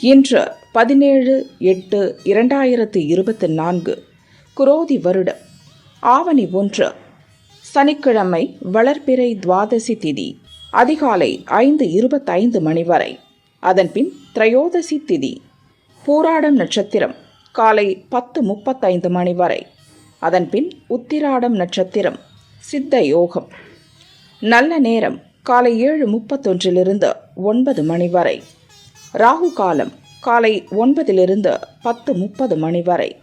இன்று பதினேழு எட்டு இரண்டாயிரத்து இருபத்தி நான்கு குரோதி வருடம். ஆவணி ஒன்று சனிக்கிழமை வளர்பிறை துவாதசி திதி அதிகாலை ஐந்து இருபத்தைந்து மணி வரை. அதன்பின் திரையோதசி திதி பூராடம் நட்சத்திரம் காலை பத்து முப்பத்தைந்து மணி வரை. அதன்பின் உத்திராடம் நட்சத்திரம் சித்த யோகம். நல்ல நேரம் காலை ஏழு முப்பத்தொன்றிலிருந்து ஒன்பது மணி வரை. ராகு காலம் காலை ஒன்பதிலிருந்து பத்து முப்பது மணி வரை.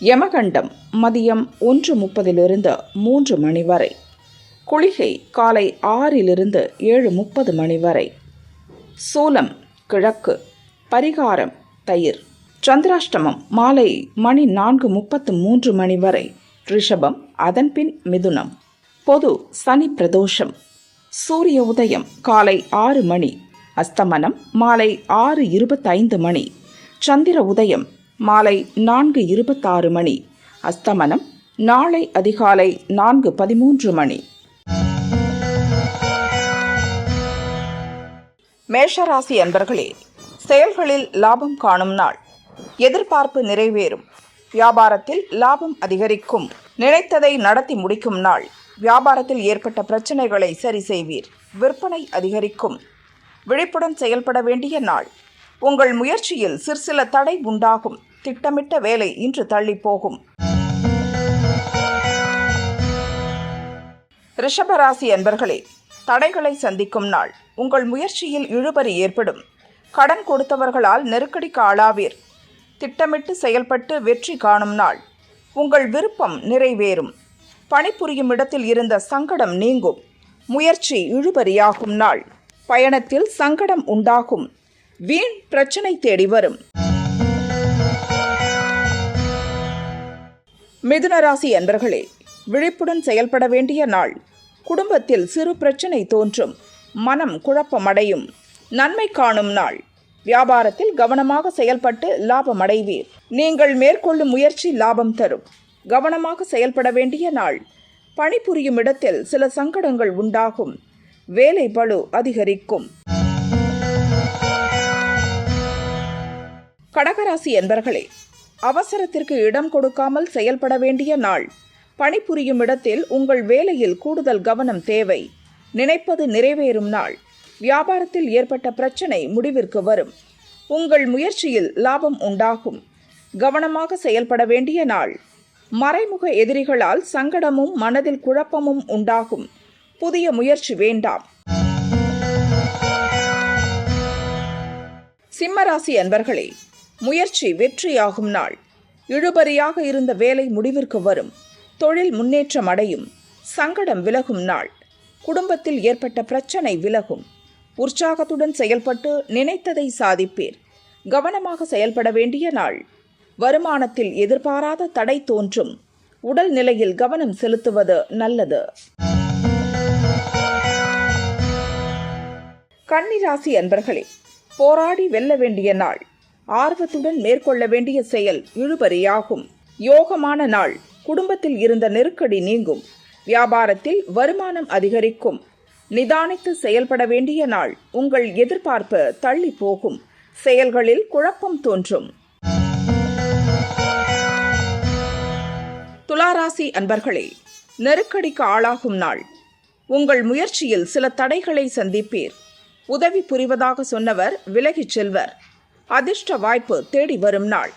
யமகண்டம் மதியம் ஒன்று முப்பதிலிருந்து மூன்று மணி வரை. குளிகை காலை ஆறிலிருந்து ஏழு முப்பது மணி வரை. சூலம் கிழக்கு பரிகாரம் தயிர். சந்திராஷ்டமம் மாலை மணி நான்கு முப்பத்து மூன்று மணி வரை. ரிஷபம் அதன்பின் மிதுனம். பொது சனி பிரதோஷம். சூரிய உதயம் காலை ஆறு மணி அஸ்தமனம் மாலை ஆறு இருபத்தைந்து மணி. சந்திர உதயம் மாலை நான்கு இருபத்தாறு மணி. அஸ்தமனம் நாளை அதிகாலை நான்கு பதிமூன்று மணி. மேஷராசி அன்பர்களே செயல்களில் லாபம் காணும் நாள். எதிர்பார்ப்பு நிறைவேறும். வியாபாரத்தில் லாபம் அதிகரிக்கும். நினைத்ததை நடத்தி முடிக்கும் நாள். வியாபாரத்தில் ஏற்பட்ட பிரச்சனைகளை சரி செய்வீர். விற்பனை அதிகரிக்கும். விழிப்புடன் செயல்பட வேண்டிய நாள். உங்கள் முயற்சியில் சிற்சில தடை உண்டாகும். திட்டமிட்ட வேலை இன்று தள்ளி போகும் ரிஷபராசி அன்பர்களே தடைகளை சந்திக்கும் நாள். உங்கள் முயற்சியில் இழுபறி ஏற்படும். கடன் கொடுத்தவர்களால் நெருக்கடிக்கு ஆளாவீர். திட்டமிட்டு செயல்பட்டு வெற்றி காணும் நாள். உங்கள் விருப்பம் நிறைவேறும். பணிபுரியும் இடத்தில் இருந்த சங்கடம் நீங்கும். முயற்சி இழுபறியாகும் நாள். பயணத்தில் சங்கடம் உண்டாகும். வீண் பிரச்சனை தேடி வரும். மிதுனராசி அன்பர்களே விழிப்புடன் செயல்பட வேண்டிய நாள். குடும்பத்தில் சிறு பிரச்சனை தோன்றும். மனம் குழப்பமடையும். நன்மை காணும் நாள். வியாபாரத்தில் கவனமாக செயல்பட்டு லாபம் அடைவீர். நீங்கள் மேற்கொள்ளும் முயற்சி லாபம் தரும். கவனமாக செயல்பட வேண்டிய நாள். பணிபுரியும் இடத்தில் சில சங்கடங்கள் உண்டாகும். வேலை பளு அதிகரிக்கும். கடகராசி என்பர்களே அவசரத்திற்கு இடம் கொடுக்காமல் செயல்பட வேண்டிய நாள். பணிபுரியும் இடத்தில் உங்கள் வேலையில் கூடுதல் கவனம் தேவை. நினைப்பது நிறைவேறும் நாள். வியாபாரத்தில் ஏற்பட்ட பிரச்சனை முடிவிற்கு வரும். உங்கள் முயற்சியில் லாபம் உண்டாகும். கவனமாக செயல்பட வேண்டிய நாள். மறைமுக எதிரிகளால் சங்கடமும் மனதில் குழப்பமும் உண்டாகும். புதிய முயற்சி வேண்டாம். சிம்மராசி அன்பர்களே முயற்சி வெற்றியாகும் நாள். இழுபறியாக இருந்த வேலை முடிவிற்கு வரும். தொழில் முன்னேற்றம் அடையும். சங்கடம் விலகும் நாள். குடும்பத்தில் ஏற்பட்ட பிரச்சனை விலகும். உற்சாகத்துடன் செயல்பட்டு நினைத்ததை சாதிப்பீர். கவனமாக செயல்பட வேண்டிய நாள். வருமானத்தில் எதிர்பாராத தடை தோன்றும். உடல் நிலையில் கவனம் செலுத்துவது நல்லது. கன்னிராசி அன்பர்களே போராடி வெல்ல வேண்டிய நாள். ஆர்வத்துடன் மேற்கொள்ள வேண்டிய செயல் இழுபறியாகும். யோகமான நாள். குடும்பத்தில் இருந்த நெருக்கடி நீங்கும். வியாபாரத்தில் வருமானம் அதிகரிக்கும். நிதானித்து செயல்பட வேண்டிய நாள். உங்கள் எதிர்பார்ப்பு தள்ளி போகும். செயல்களில் குழப்பம் தோன்றும். துளாராசி அன்பர்களே நெருக்கடிக்கு ஆளாகும் நாள். உங்கள் முயற்சியில் சில தடைகளை சந்திப்பீர். உதவி புரிவதாக சொன்னவர் விலகிச் செல்வர். அதிர்ஷ்ட வாய்ப்பு தேடி வரும் நாள்.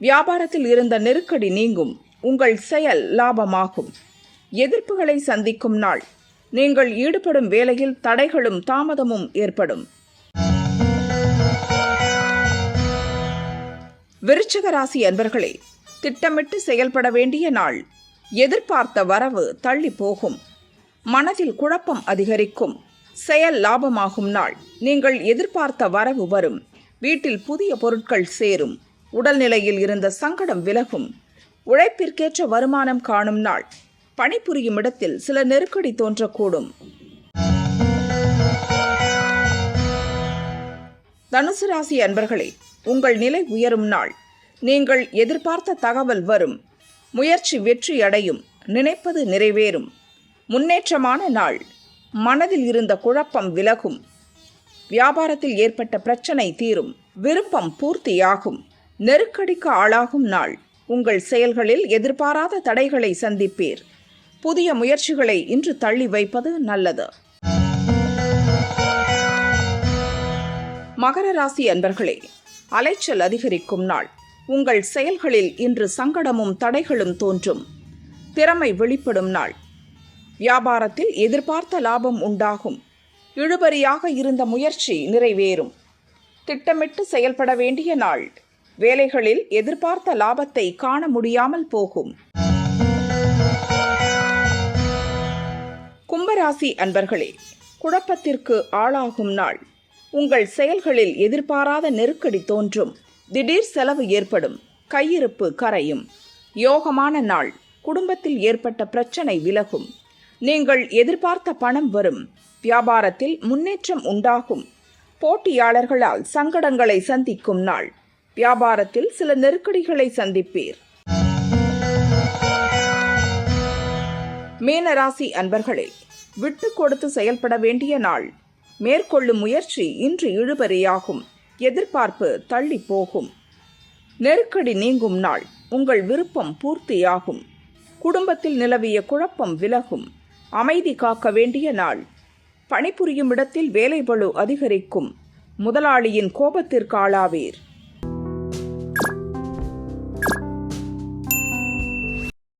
வியாபாரத்தில் இருந்த நெருக்கடி நீங்கும். உங்கள் செயல் லாபமாகும். எதிர்ப்புகளை சந்திக்கும் நாள். நீங்கள் ஈடுபடும் வேலையில் தடைகளும் தாமதமும் ஏற்படும். விருச்சிக ராசி அன்பர்களே திட்டமிட்டு செயல்பட வேண்டிய நாள். எதிர்பார்த்த வரவு தள்ளி போகும். மனதில் குழப்பம் அதிகரிக்கும். செயல் லாபமாகும் நாள். நீங்கள் எதிர்பார்த்த வரவு வரும். வீட்டில் புதிய பொருட்கள் சேரும். உடல்நிலையில் இருந்த சங்கடம் விலகும். உழைப்பிற்கேற்ற வருமானம் காணும் நாள். பணிபுரியும் இடத்தில் சில நெருக்கடி தோன்றக்கூடும். தனுசு ராசி அன்பர்களே உங்கள் நிலை உயரும் நாள். நீங்கள் எதிர்பார்த்த தகவல் வரும். முயற்சி வெற்றி அடையும் நினைப்பது நிறைவேறும். முன்னேற்றமான நாள். மனதில் இருந்த குழப்பம் விலகும். வியாபாரத்தில் ஏற்பட்ட பிரச்சனை தீரும். விருப்பம் பூர்த்தியாகும். நெருக்கடிக்கு ஆளாகும் நாள். உங்கள் செயல்களில் எதிர்பாராத தடைகளை சந்திப்பீர். புதிய முயற்சிகளை இன்று தள்ளி வைப்பது நல்லது. மகர ராசி அன்பர்களே அலைச்சல் அதிகரிக்கும் நாள். உங்கள் செயல்களில் இன்று சங்கடமும் தடைகளும் தோன்றும். திறமை வெளிப்படும் நாள். வியாபாரத்தில் எதிர்பார்த்த லாபம் உண்டாகும். இழுபறியாக இருந்த முயற்சி நிறைவேறும். திட்டமிட்டு செயல்பட வேண்டிய நாள். வேலைகளில் எதிர்பார்த்த லாபத்தை காண முடியாமல் போகும். கும்பராசி அன்பர்களே குழப்பத்திற்கு ஆளாகும் நாள். உங்கள் செயல்களில் எதிர்பாராத நெருக்கடி தோன்றும். திடீர் செலவு ஏற்படும். கையிருப்பு கரையும். யோகமான நாள். குடும்பத்தில் ஏற்பட்ட பிரச்சனை விலகும். நீங்கள் எதிர்பார்த்த பணம் வரும். வியாபாரத்தில் முன்னேற்றம் உண்டாகும். போட்டியாளர்களால் சங்கடங்களை சந்திக்கும் நாள். வியாபாரத்தில் சில நெருக்கடிகளை சந்திப்பீர். மீனராசி அன்பர்களே விட்டு கொடுத்து செயல்பட வேண்டிய நாள். மேற்கொள்ளும் முயற்சி இன்று இழுபறியாகும். எதிர்பார்ப்பு தள்ளி போகும். நெருக்கடி நீங்கும் நாள். உங்கள் விருப்பம் பூர்த்தியாகும். குடும்பத்தில் நிலவிய குழப்பம் விலகும். அமைதி காக்க வேண்டிய நாள். பணிபுரியும் இடத்தில் வேலைபளு அதிகரிக்கும். முதலாளியின் கோபத்திற்கு ஆளாவீர்.